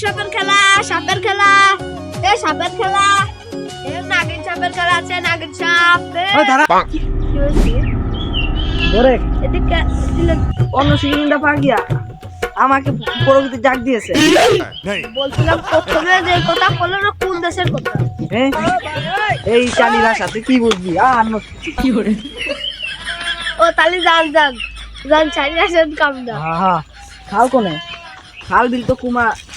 সাপের খেলা সাপের খেলা। এ সাপের খেলা। এ নাগিন সাপের খেলা আছে নাগিন সাপ। ওই দাঁড়া? ধরে এদিকে দিলে অন্য পা গিয়া আমাকে ডাক দিয়েছে। বলছিলাম প্রথমে যে কথা বলল না কোন দেশের কথা? হ্যাঁ এই চালি ভাষা তুই কি বুঝবি? আর কি করে? ও তাহলে যান যান। যান চাই আসেন কাম না হ্যাঁ খাল কোনে? খাল বিল তো কুমা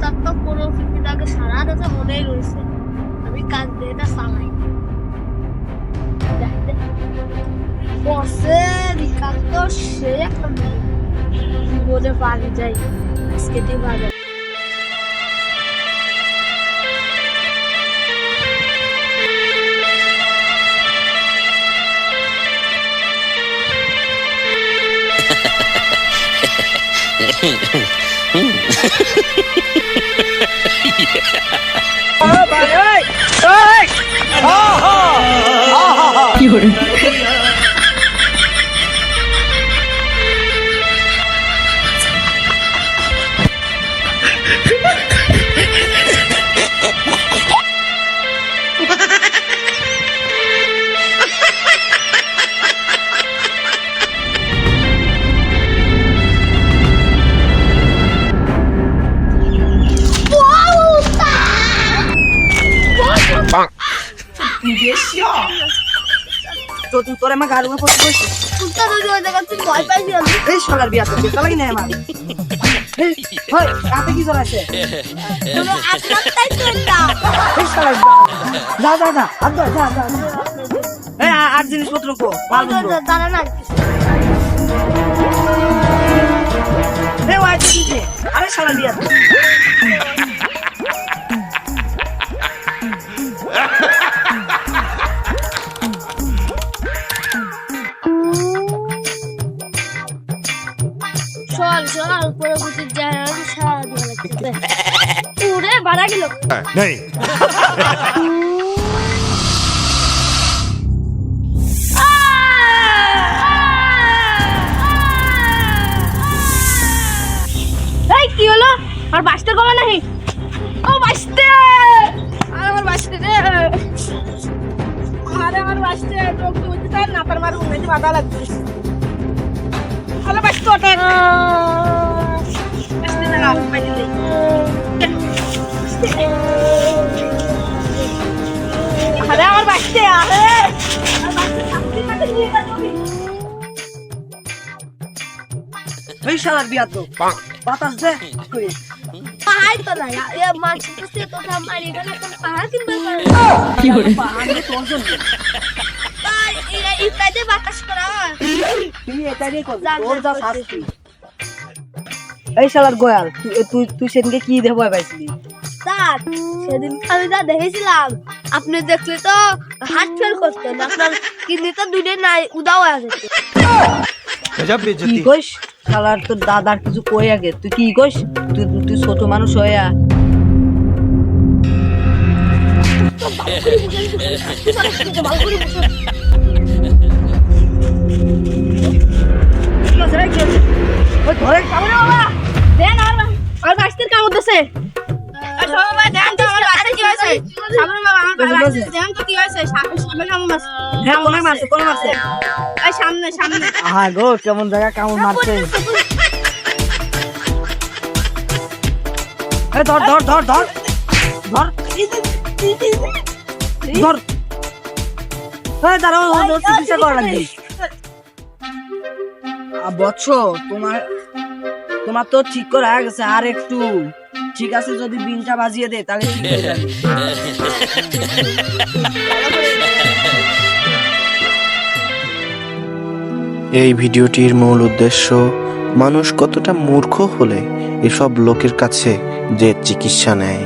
তো কোনো কিছুর আগে সারা রাতে মনেই রয়েছে। আমি কাজ দিয়ে এটা চালাই। বসে বিকাল সে একটা মেয়ে। বাড়ি যাই। আজকে দিয়ে বাজার তো তুই তোর আমার গাড়ি উপর বসে কুত্তা যদি ওই জায়গা তুই ভয় পাইছি আমি। এই শালার বিয়া তো বেতা লাগি না আমার? হয় হাতে কি জ্বর আছে? না এই শালার যা যা যা ধর, যা যা। যা। এই আর জিনিসপত্র কো মাল বন্ধ। দাঁড়া না। এই কি কি আরে শালার বিয়া। চল উপরে বুঝি যায় আমি সারা দিয়ে লাগছে উড়ে বাড়া গেল। नहीं এই কি হলো? আর বাঁচতে কমা নাহি ও বাঁচতে! আর আমার বাঁচতে রে আরে আমার বাঁচতে। রোগ তুলতে না তার মার উন্নতি বাধা লাগছে হলো বাঁচতে ওটা না দেই আরে আমার বাঁচতে আরে এই শালার বিয়া তো বাতাস দে। পাহাড় তো নাই এ মাছ তো তো আমার এখানে কোন পাহাড় কিনবে পারে আমি তোর জন্য আর এরা ইত্যাদি বাতাস করা হয়। তুই এটাই কর তোর যা। শাস্তি এই শালার গোয়াল তুই তুই সেদিনকে কি দেবো পাইছিলি? স্যার সেদিন আমি যা দেখেছিলাম আপনি দেখলে তো হার্ট ফেল করতেন আপনার কিডনি তো দুটো নাই উদাও আছে কি কইস? তোর দাদার কিছু কই আগে? তুই কি কইস? তুই তুই ছোট মানুষ হইয়া ধরে বাবা। গো কেমন জায়গা কেমন মারছে। ধর ধর ধর ধর। ধর। ধর। দাঁড়াও চিকিৎসা করা বৎস তোমার তোমার তো ঠিক করা গেছে, আর একটু। ঠিক আছে, যদি বিনটা বাজিয়ে দে, তাহলে ঠিক এই ভিডিওটির মূল উদ্দেশ্য, মানুষ কতটা মূর্খ হলে এসব লোকের কাছে যে চিকিৎসা নেয়।